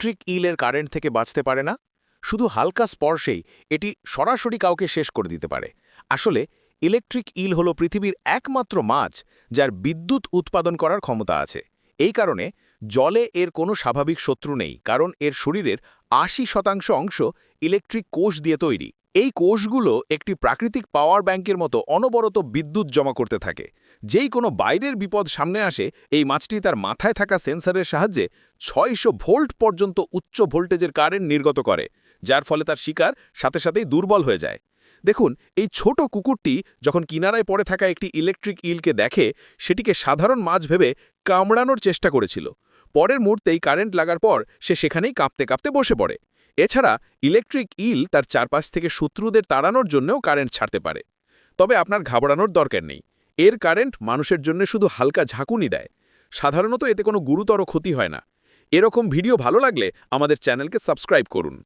Electric ইলের current থেকে বাঁচতে পারে না, শুধু হালকা স্পর্শেই এটি সরাসরি কাউকে শেষ করে দিতে পারে। আসলে ইলেকট্রিক ইল হল পৃথিবীর একমাত্র মাছ যার বিদ্যুৎ উৎপাদন করার ক্ষমতা আছে। এই কারণে জলে এর কোনো স্বাভাবিক শত্রু নেই, কারণ এর শরীরের আশি শতাংশ অংশ ইলেকট্রিক কোষ দিয়ে তৈরি। এই কোষগুলো একটি প্রাকৃতিক পাওয়ার ব্যাংকের মতো অনবরত বিদ্যুৎ জমা করতে থাকে। যেই কোনো বাইরের বিপদ সামনে আসে, এই মাছটি তার মাথায় থাকা সেন্সরের সাহায্যে ছয়শো ভোল্ট পর্যন্ত উচ্চ ভোল্টেজের কারেন্ট নির্গত করে, যার ফলে তার শিকার সাথে সাথেই দুর্বল হয়ে যায়। দেখুন, এই ছোট কুকুরটি যখন কিনারায় পড়ে থাকা একটি ইলেকট্রিক ইলকে দেখে, সেটিকে সাধারণ মাছ ভেবে কামড়ানোর চেষ্টা করেছিল। পরের মুহূর্তেই কারেন্ট লাগার পর সে সেখানেই কাঁপতে কাঁপতে বসে পড়ে। এছাড়া ইলেকট্রিক ইল তার চারপাশ থেকে শত্রুদের তাড়ানোর জন্যও কারেন্ট ছাড়তে পারে। তবে আপনার ঘাবড়ানোর দরকার নেই। এর কারেন্ট মানুষের জন্য শুধু হালকা ঝাঁকুনি দেয়। সাধারণত এতে কোনো গুরুতর ক্ষতি হয় না। এরকম ভিডিও ভালো লাগলে আমাদের চ্যানেলকে সাবস্ক্রাইব করুন।